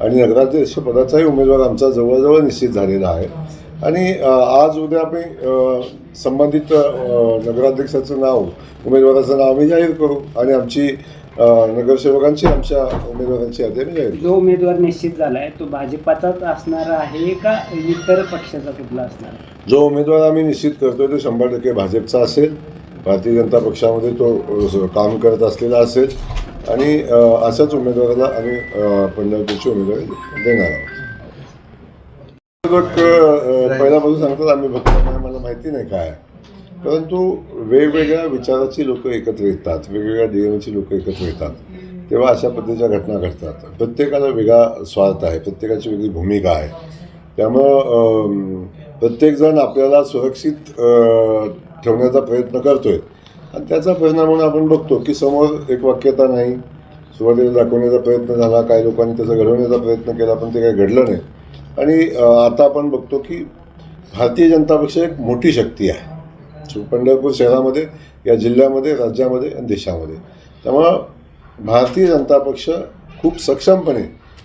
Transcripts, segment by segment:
आणि नगराध्यक्ष पदाचाही उमेदवार आमचा जवळजवळ निश्चित झालेला आहे. आणि आज उद्या आम्ही संबंधित नगराध्यक्षाचं नाव उमेदवाराचं नाव आम्ही जाहीर करू आणि आमची नगरसेवकांची आमच्या उमेदवारांची यादी आम्ही जाहीर जो उमेदवार निश्चित झालाय तो भाजपाचाच असणार आहे का इतर पक्षाचा कुठला असणार आहे? जो उमेदवार आम्ही निश्चित करतोय तो शंभर टक्के भाजपचा असेल. भारतीय जनता पक्षामध्ये तो काम करत असलेला असेल. आणि अशाच उमेदवाराला आम्ही अ, पंढरपूरची उमेदवारी देणार आहोत. पहिल्यापासून सांगतात आम्ही भक्त मला माहिती नाही काय. परंतु वेगवेगळ्या विचाराची लोक एकत्र येतात वेगवेगळ्या डीएमची लोक एकत्र येतात. तेव्हा अशा पद्धतीच्या घटना घडतात. प्रत्येकाला वेगळा स्वार्थ आहे प्रत्येकाची वेगळी भूमिका आहे. त्यामुळं प्रत्येकजण आपल्याला सुरक्षित ठेवण्याचा प्रयत्न करतोय. आणि त्याचा परिणाम म्हणून आपण बघतो की समोर एक वाक्यता नाही. सुरुवातीला दाखवण्याचा प्रयत्न झाला काही लोकांनी त्याचा घडवण्याचा प्रयत्न केला पण ते काही घडलं नाही. आणि आता आपण बघतो की भारतीय जनता पक्ष एक मोठी शक्ती आहे. पंढरपूर शहरामध्ये या जिल्ह्यामध्ये राज्यामध्ये आणि देशामध्ये. त्यामुळं भारतीय जनता पक्ष खूप सक्षमपणे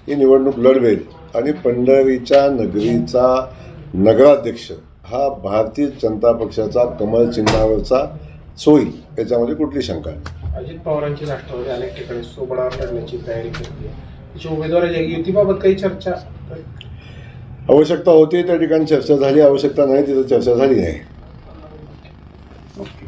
ही निवडणूक लढवेल. आणि पंढरीच्या नगरीचा नगराध्यक्ष हा भारतीय जनता पक्षाचा कमल चिन्हावरचा सोयी याच्यामध्ये कुठली शंका नाही अजित पवारांची राष्ट्रवादी अनेक ठिकाणी सोबळावर लढण्याची तयारी करते. त्याची उमेदवारी युतीबाबत काही चर्चा? आवश्यकता होती त्या ठिकाणी चर्चा झाली. आवश्यकता नाही तिथं चर्चा झाली नाही. ओके.